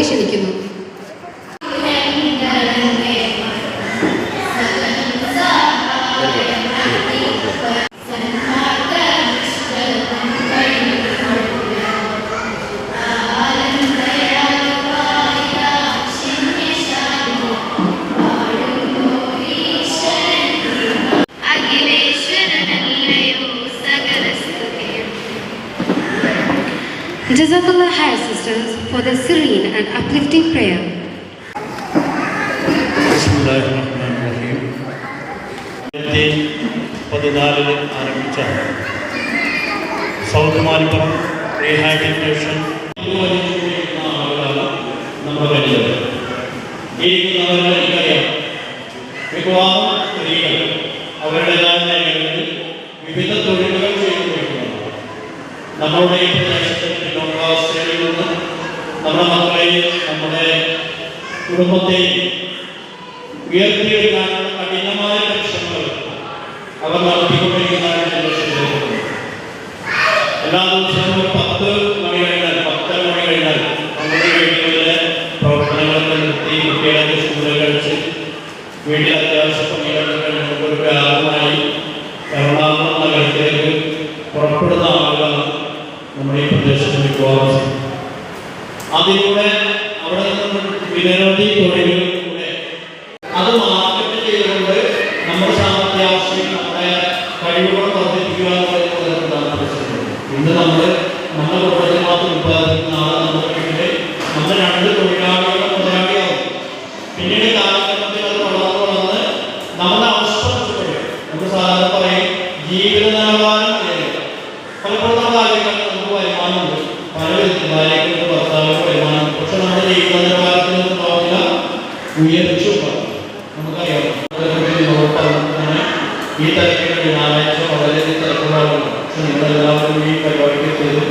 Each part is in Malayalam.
അസ്നയാൻ Jazakallah Higher Sisters for the serene and uplifting prayer. ബിസ്മില്ലാഹിർറഹ്മാനിർറഹീം. രണ്ടായിരത്തി പതിനാലില് ആരംഭിച്ച സൗത്ത് മാലിപ്പുറം റീഹാബിലിറ്റേഷൻ ആളുകളാണ് നമ്മുടെ കരുതൽ ഈ ഇരിക്കുന്നവരെ എനിക്കറിയാം മിക്കവാറും സ്ത്രീകൾ അവരുടേതായ മേഖലകളിൽ വിവിധ തൊഴിലുകൾ ചെയ്തു കൊടുക്കുന്നതാണ് നമ്മളുടെ കുടുംബത്തെയും ഉയർത്തിയെടുക്കാനുള്ള കഠിനമായ പരിശ്രമങ്ങൾ അവർ നടത്തിക്കൊണ്ടിരിക്കുന്നതാണ് ഉയർച്ച. നമുക്കറിയാം. ഈ തരത്തിലുള്ള ഞായറാഴ്ച വളരെ തിരക്കുള്ളതാണ് പക്ഷെ നിങ്ങളെല്ലാവരും ഈ പരിപാടിക്ക് ചെയ്ത്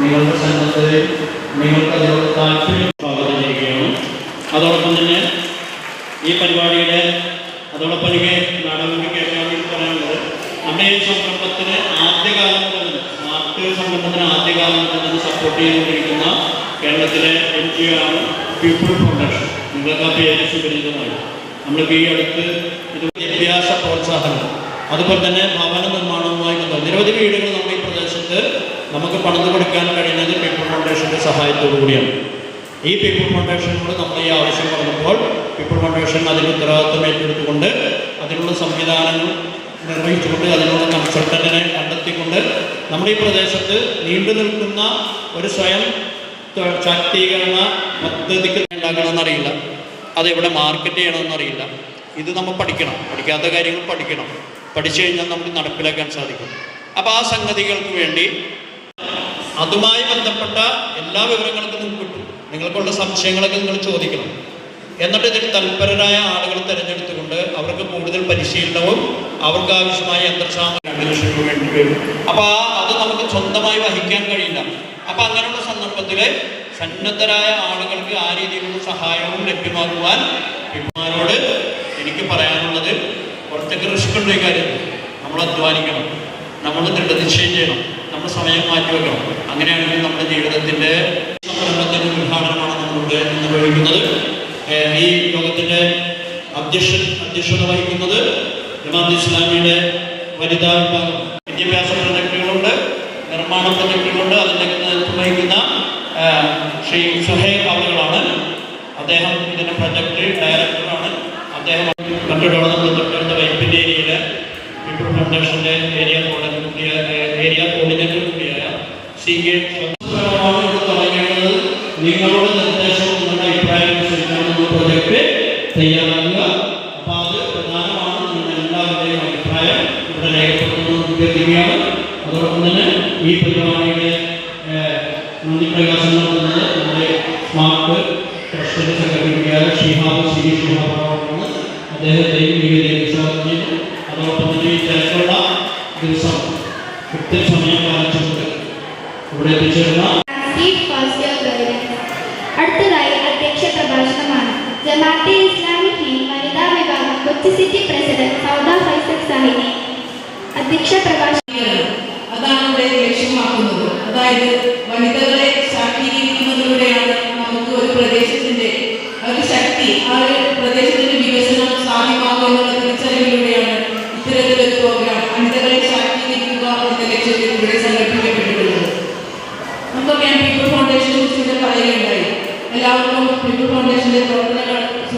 നിങ്ങളുടെ സന്നദ്ധതയും നിങ്ങൾക്ക് അതിനോട് താല്പര്യം സ്വാഗതം ചെയ്യുകയാണ് അതോടൊപ്പം തന്നെ ഈ പരിപാടിയുടെ അതോടൊപ്പം എനിക്ക് നാടകം കേൾക്കാൻ പറയാനുള്ളത് നമ്മുടെ ഈ സംരംഭത്തിന് ആദ്യകാലം മുതൽ സ്മാർട്ട് സംരംഭത്തിന് ആദ്യകാലം മുതൽ സപ്പോർട്ട് ചെയ്തുകൊണ്ടിരിക്കുന്ന കേരളത്തിലെ എൻ ജി ഒ ആണ് പീപ്പിൾ ഫൗണ്ടേഷൻ നിങ്ങൾക്ക് ആ പേര് സുപരിചിതമായി നമ്മൾക്ക് ഈ അടുത്ത് ഇത് വിദ്യാഭ്യാസ പ്രോത്സാഹനം അതുപോലെ തന്നെ ഭവന നിർമ്മാണവുമായി ബന്ധപ്പെട്ട് നിരവധി വീടുകൾ നമ്മുടെ ഈ പ്രദേശത്ത് നമുക്ക് പണിത് കൊടുക്കാൻ കഴിയുന്നത് പീപ്പിൾ ഫൗണ്ടേഷന്റെ സഹായത്തോടു കൂടിയാണ്. ഈ പീപ്പിൾ ഫൗണ്ടേഷനോട് നമ്മൾ ഈ ആവശ്യം പറഞ്ഞപ്പോൾ പീപ്പിൾ ഫൗണ്ടേഷൻ അതിന് ഉത്തരവാദിത്വം ഏറ്റെടുത്തുകൊണ്ട് അതിനുള്ള സംവിധാനങ്ങൾ നിർവഹിച്ചുകൊണ്ട് അതിനുള്ള കൺസൾട്ടന്റിനെ കണ്ടെത്തിക്കൊണ്ട് നമ്മുടെ ഈ പ്രദേശത്ത് നീണ്ടു നിൽക്കുന്ന ഒരു സ്വയം ശാക്തീകരണ പദ്ധതിക്ക് ഉണ്ടാക്കണമെന്നറിയില്ല അതെവിടെ മാർക്കറ്റ് ചെയ്യണമെന്നറിയില്ല ഇത് നമ്മൾ പഠിക്കണം. പഠിക്കാത്ത കാര്യങ്ങൾ പഠിക്കണം. പഠിച്ചു കഴിഞ്ഞാൽ നമുക്ക് നടപ്പിലാക്കാൻ സാധിക്കും. അപ്പോൾ ആ സംഗതികൾക്ക് വേണ്ടി അതുമായി ബന്ധപ്പെട്ട എല്ലാ വിവരങ്ങൾക്കും നിങ്ങൾക്ക് കിട്ടും. നിങ്ങൾക്കുള്ള സംശയങ്ങളൊക്കെ നിങ്ങൾ ചോദിക്കണം. എന്നിട്ട് ഇതിൽ തൽപരരായ ആളുകൾ തിരഞ്ഞെടുത്തുകൊണ്ട് അവർക്ക് കൂടുതൽ പരിശീലനവും അവർക്ക് ആവശ്യമായ യന്ത്രസാമഗ്രി രണ്ട് വേണ്ടി വരും. അപ്പോൾ ആ അത് നമുക്ക് സ്വന്തമായി വഹിക്കാൻ കഴിയില്ല. അപ്പോൾ അങ്ങനെയുള്ള സന്ദർഭത്തിൽ സന്നദ്ധരായ ആളുകൾക്ക് ആ രീതിയിലുള്ള സഹായവും ലഭ്യമാക്കുവാൻ പിമാരോട് എനിക്ക് പറയാനുള്ളത് കുറച്ചൊക്കെ റിസ്ക് ഉണ്ട് കാര്യത്തിൽ നമ്മൾ അധ്വാനിക്കണം നമ്മൾ ദൃഢനിശ്ചയം ചെയ്യണം നമ്മൾ സമയം മാറ്റിവെക്കണം അങ്ങനെയാണെങ്കിൽ നമ്മുടെ ജീവിതത്തിന്റെ ഉദ്ഘാടനമാണ് നമ്മളുടെ നിർവഹിക്കുന്നത്. ഈ യോഗത്തിന്റെ അധ്യക്ഷൻ അധ്യക്ഷത വഹിക്കുന്നത് ഇസ്ലാമിയുടെ വനിതാ വിഭാഗം വിദ്യാഭ്യാസ പ്രൊജക്ടുകളുണ്ട് നിർമ്മാണ പ്രൊജക്ടുകളുണ്ട് അതിന്റെ നേതൃത്വം വഹിക്കുന്ന ഏഹ്, ശ്രീ സുഹൈബ് അവറുകളാണ് അദ്ദേഹം ഇതിന്റെ പ്രൊജക്ട് ഡയറക്ടറാണ്. അദ്ദേഹം കണ്ടു ഡെവലപ്മെന്റ് തൊട്ടടുത്ത വൈപ്പിന്റെ ഏരിയയിലെ പീപ്പിൾ ഫൗണ്ടേഷന്റെ ഏരിയ കോർഡിനേറ്റർ കൂടിയായ ഏരിയ കോർഡിനേറ്റർ കൂടിയായ സി കെ തുടങ്ങേണ്ടത് നിങ്ങളുടെ നിർദ്ദേശവും നിങ്ങളുടെ അഭിപ്രായം അനുസരിച്ചാണ് നമ്മൾ പ്രൊജക്ട് തയ്യാറാക്കുക. അപ്പോൾ അത് പ്രധാനമാണ്. നിങ്ങളുടെ അഭിപ്രായം ഇവിടെ രേഖപ്പെടുത്തുന്നത് അതോടൊപ്പം തന്നെ ഈ പരിപാടിയുടെ നന്ദി പ്രകാശം നടത്തുന്നത് നമ്മുടെ സ്മാർട്ട് ട്രസ്റ്റിന്റെ സംഘടിപ്പിക്കുകയാണ് ഷിഹാബ് ശ്രീ ഷിഹാബാണ് അദ്ദേഹത്തെയും വേദിയിൽ സ്വാഗതം അതോടൊപ്പം തന്നെ ഈ തിരക്കുള്ള ദിവസം കൃത്യസമയം പാലിച്ചുകൊണ്ട് ഇവിടെ എത്തിച്ചേർന്ന അടുത്തതായി അധ്യക്ഷ പ്രഭാഷണമാണ്. ജമാഅത്തെ ഇസ്ലാമി വനിതാ വിഭാഗം കൊച്ചി സിറ്റി പ്രസിഡന്റ് സൗദ ഫൈസൽ സാഹിനി അധ്യക്ഷ പ്രഭാഷണം അതാണ് ഇവിടെ ലക്ഷ്യമാക്കുന്നത്. അതായത് വനിതകളെ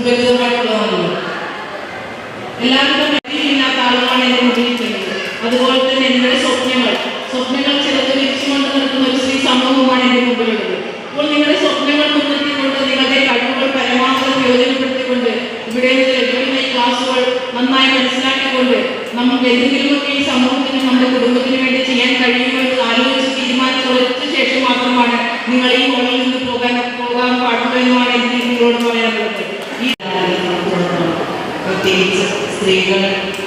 പ്രവർത്തനങ്ങൾ സുപരിചിതമായിട്ടുള്ളതാണല്ലോ എല്ലാവർക്കും ഇല്ലാത്ത ആളുകളാണ് എന്റെ മുന്നിലിരിക്കുന്നത് അതുപോലെ തന്നെ നിങ്ങളുടെ സ്വപ്നങ്ങൾ സ്വപ്നങ്ങൾ ചിലത് വിരിച്ചുകൊണ്ട് നിൽക്കുന്ന ഒരു സ്ത്രീ സമൂഹമാണ് എന്റെ മുമ്പിലുള്ളത് അപ്പോൾ നിങ്ങളുടെ സ്വപ്നങ്ങൾ മുൻനിർത്തിക്കൊണ്ട് നിങ്ങളുടെ കഴിവുകൾ പരമാവധി പ്രയോജനപ്പെടുത്തിക്കൊണ്ട് ഇവിടെ നിന്ന് ലഭിക്കുന്ന ഈ ക്ലാസ്സുകൾ നന്നായി മനസ്സിലാക്കിക്കൊണ്ട് നമുക്ക് എന്തെങ്കിലുമൊക്കെ ഈ സമൂഹത്തിന് നമ്മുടെ കുടുംബത്തിന് വേണ്ടി ചെയ്യാൻ കഴിയുമോ എന്ന് ആലോചിച്ച് തീരുമാനിച്ചുറച്ച ശേഷം മാത്രമാണ് നിങ്ങൾ ഈ ഹോളിൽ നിന്ന് പോകാൻ പോകാൻ പാടുള്ളൂ എന്നുമാണ് എനിക്ക് നിങ്ങളോട് പറയാനുള്ളത് ഈ പ്രത്യേകിച്ച് സ്ത്രീകൾ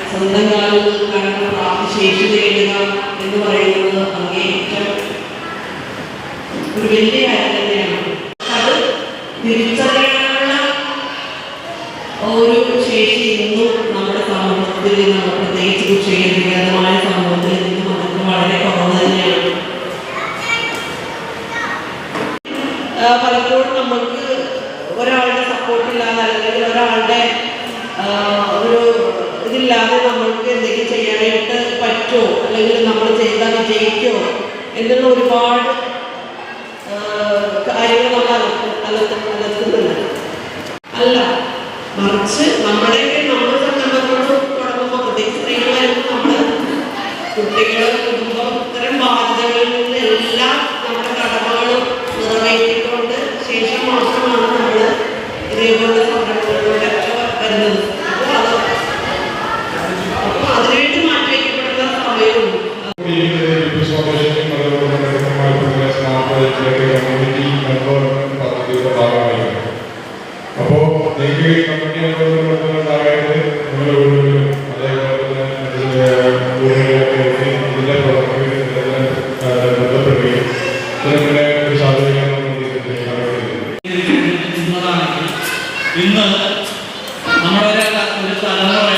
സ്വന്തം കാലിൽ കടന്ന് പ്രാപ്തിശേഷി നേടുക എന്ന് പറയുന്നത് അങ്ങേയറ്റം ഒരു വലിയ കാര്യം തന്നെയാണ് അത് തിരിച്ചറിയാനുള്ള ഒരു ശേഷി ഇന്നും നമ്മുടെ സമൂഹത്തിൽ നമ്മൾ പ്രത്യേകിച്ച് കുക്ഷേത്രീകൃതമായ സമൂഹത്തിൽ നിന്നും നമുക്ക് വളരെ കുറവ് തന്നെയാണ്. പലപ്പോഴും നമുക്ക് ഒരാളുടെ സപ്പോർട്ട് ഇല്ലാതെ അല്ലെങ്കിൽ ഒരാളുടെ ഒരു ഇതില്ലാതെ നമ്മൾക്ക് എന്തെങ്കിലും ചെയ്യാനായിട്ട് പറ്റുമോ? അല്ലെങ്കിൽ നമ്മൾ ചെയ്താൽ വിജയിക്കുമോ? എന്നുള്ള ഒരുപാട് ആ, കാര്യങ്ങൾ നമ്മൾ അലർത്ത- അലർത്ത- അലർത്തുന്നുണ്ട് അല്ല മറിച്ച് നമ്മുടെ നമ്മുടെ സംരംഭങ്ങൾ തുടങ്ങുമ്പോൾ പ്രത്യേകിച്ച് സ്ത്രീകളായിരുന്നു നമ്മൾ കുട്ടികൾ കുടുംബം ഇത്തരം ബാധ്യതകളിൽ നിന്ന് എല്ലാം നമ്മുടെ കടമകളും നിറവേറ്റിക്കൊണ്ട് ശേഷം മാത്രമാണ് നമ്മൾ ഇതേപോലുള്ള സംരംഭങ്ങളിലൂടെ വരുന്നത് അപ്പോൾ അത് അപ്പോൾ അതിനുവേണ്ടി മാറ്റിവെക്കപ്പെടുന്ന സമയവും അപ്പോ നിങ്ങൾക്ക് ഈ കമ്മിറ്റി അംഗങ്ങളുണ്ടായിട്ട് നിങ്ങൾ ഓരോരുത്തരും അതേപോലെ തന്നെ എത്തി ഇതിന്റെ പ്രവർത്തനങ്ങളിൽ ബന്ധപ്പെടുകയും ഇതിനെ ഒരു ഇന്നതാണെങ്കിൽ ഇന്ന് നമ്മുടെ ഒരു തലമുറ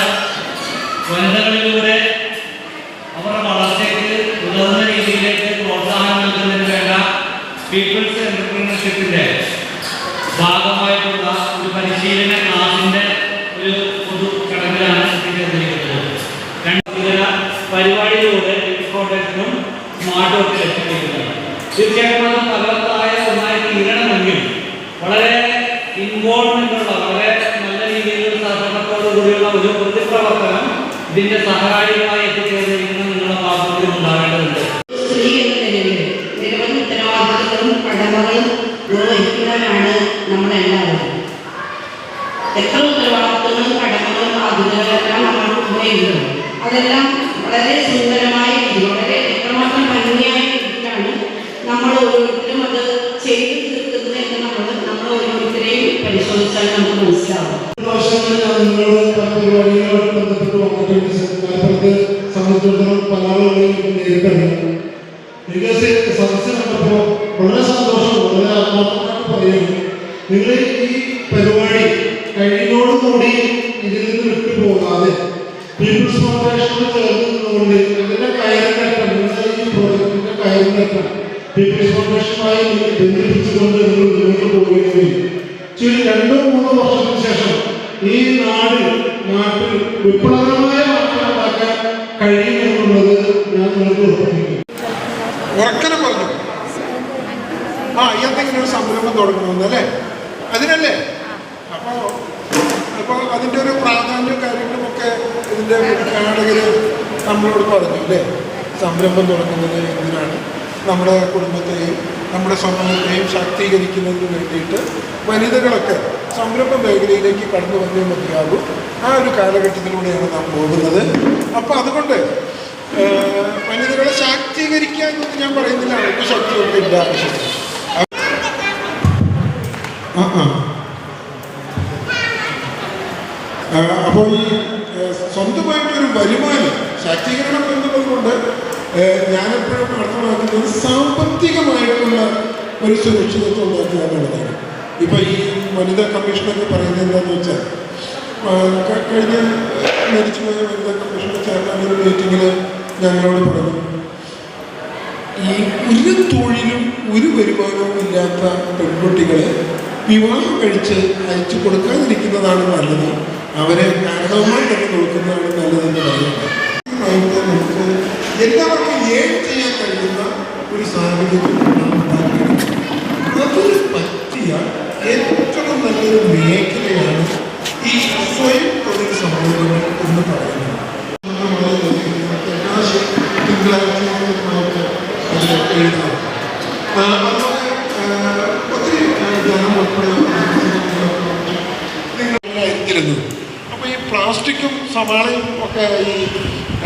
വളരെ നല്ല രീതിയിലുള്ള ഒരു പ്രതിപ്രവർത്തനം നമ്മൾക്ക് അതെല്ലാം വളരെ സുന്ദരമായ ഓരോരുത്തരും അത് ചെയ്തു തീർക്കുന്നത് എന്ന് നമ്മൾ നമ്മൾ ഓരോരുത്തരെയും പരിശോധിച്ചാൽ നമുക്ക് മനസ്സിലാവും. സംബന്ധിച്ചിടത്തോളം പല ആളുകളെയും നേരിട്ടറിയാം എനിക്ക് സദസ്സ് കണ്ടപ്പോൾ വളരെ സന്തോഷം വളരെ ആത്മാർത്ഥമായിട്ട് പറയുന്നു ഈ പരിപാടി കഴിയുന്നതോടുകൂടി ഇതിൽ നിന്ന് വിട്ടു പോകാതെ പീപ്പിൾസ് ഫൗണ്ടേഷനോട് ചേർന്ന് നിന്നുകൊണ്ട് അതിന്റെ കയറിനേറ്റം നിങ്ങളുടെ ഫൗണ്ടേഷനുമായി ബന്ധിപ്പിച്ചുകൊണ്ട് നിങ്ങൾ മുന്നോട്ട് പോവുകയും ചില രണ്ടോ മൂന്നോ വർഷത്തിന് ശേഷം ഈ നാട് നാട്ടിൽ വിപ്ലവകരമായ മാറ്റം ഉണ്ടാക്കാൻ കഴിയുമെന്നുള്ളത് ഞാൻ നിങ്ങൾക്ക് ഉറപ്പിക്കുന്നു. ഉറക്കനെ പറഞ്ഞു. ആ എന്തെങ്കിലും ഒരു സംരംഭം തുടങ്ങണമെന്ന് അല്ലേ? അതിനല്ലേ? അപ്പോൾ അപ്പോൾ അതിന്റെ ഒരു പ്രാധാന്യവും കാര്യങ്ങളുമൊക്കെ ഇതിന്റെ ഉദ്ഘാടകർ നമ്മളോട് പറഞ്ഞു അല്ലേ? സംരംഭം തുടങ്ങുന്നത് എന്തിനാണ്? നമ്മുടെ കുടുംബത്തെയും നമ്മുടെ സമൂഹത്തെയും ശാക്തീകരിക്കുന്നതിന് വേണ്ടിയിട്ട് വനിതകളൊക്കെ സംരംഭ മേഖലയിലേക്ക് കടന്നു വന്നേ മതിയാകും. ആ ഒരു കാലഘട്ടത്തിലൂടെയാണ് നാം പോകുന്നത്. അപ്പോൾ അതുകൊണ്ട് വനിതകളെ ശാക്തീകരിക്കുക എന്നൊന്നും ഞാൻ പറയുന്നില്ല. അവർക്ക് ശക്തിയൊക്കെ ഇല്ല അപ്പോൾ ഈ സ്വന്തമായിട്ടൊരു വരുമാനം ശാക്തീകരണം എന്നുള്ളത് കൊണ്ട് ഞാനെപ്പോഴും അർത്ഥമാക്കുന്നത് സാമ്പത്തികമായിട്ടുള്ള ഒരു സുരക്ഷിതത്വം ഉണ്ടാക്കുക എന്നുള്ളതാണ്. ഇപ്പം ഈ വനിതാ കമ്മീഷനൊക്കെ പറയുന്നത് എന്താണെന്ന് വെച്ചാൽ കഴിഞ്ഞ മരിച്ചു കഴിഞ്ഞ മരിച്ചുപോയ വനിതാ കമ്മീഷന്റെ ചേർന്ന ഒരു മീറ്റിങ്ങിൽ ഞങ്ങളോട് പറഞ്ഞു ഈ ഒരു തൊഴിലും ഒരു വരുമാനവും ഇല്ലാത്ത പെൺകുട്ടികളെ വിവാഹം കഴിച്ച് അയച്ചു കൊടുക്കാതിരിക്കുന്നതാണ് നല്ലത്. അവരെ കാരണവുമായി തന്നെ നോക്കുന്നതാണ് നല്ലതെന്ന് പറയുന്നത് നമുക്ക് എല്ലാവർക്കും ഏൺ ചെയ്യാൻ കഴിയുന്ന ഒരു സാഹചര്യം അതിന് പറ്റിയ ഏറ്റവും നല്ലൊരു മേഖലയാണ് ഈ സ്വയം തൊഴിൽ സംരംഭങ്ങൾ എന്ന് പറയുന്നത്. അപ്പോൾ ഈ പ്ലാസ്റ്റിക്കും സവാളയും ഒക്കെ ഈ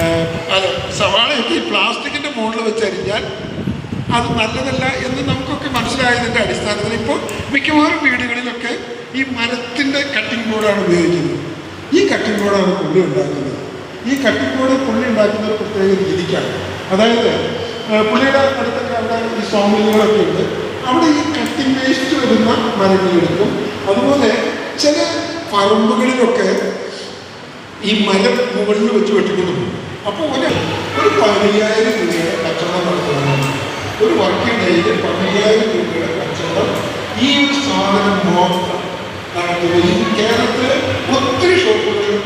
സവാള സവാളയൊക്കെ ഈ പ്ലാസ്റ്റിക്കിന്റെ മുകളിൽ വെച്ചരിഞ്ഞാൽ അത് നല്ലതല്ല എന്ന് നമുക്കൊക്കെ മനസ്സിലായതിന്റെ അടിസ്ഥാനത്തിൽ ഇപ്പോൾ മിക്കവാറും വീടുകളിലൊക്കെ ഈ മരത്തിന്റെ കട്ടിംഗ് ബോർഡാണ് ഉപയോഗിക്കുന്നത്. ഈ കട്ടിംഗ് ബോർഡാണ് പുള്ളി ഉണ്ടാക്കുന്നത്. ഈ കട്ടിംഗ് ബോർഡ് പുള്ളി ഉണ്ടാക്കുന്ന ഒരു പ്രത്യേക രീതിക്കാണ്. അതായത് പുള്ളിയുടെ അടുത്തൊക്കെ അവിടെ ഈ സോമിലുകളൊക്കെ ഉണ്ട്. അവിടെ ഈ കട്ടിംഗ് വേസ്റ്റ് വരുന്ന മരങ്ങളെടുക്കും അതുപോലെ ചില പറമ്പുകളിലൊക്കെ ഈ മരം മുകളിൽ വെച്ച് വെട്ടിക്കുന്നു അപ്പോൾ ഒരു ഒരു പതിനയ്യായിരം രൂപയുടെ കച്ചവടം നടത്തുന്നതാണ് ഒരു വർക്കിംഗ് ഡേയിൽ പതിനയ്യായിരം രൂപയുടെ കച്ചവടം ഈ ഒരു സാധനം മാത്രം നടത്തുകയും കേരളത്തിലെ ഒത്തിരി ഷോപ്പുകളിൽ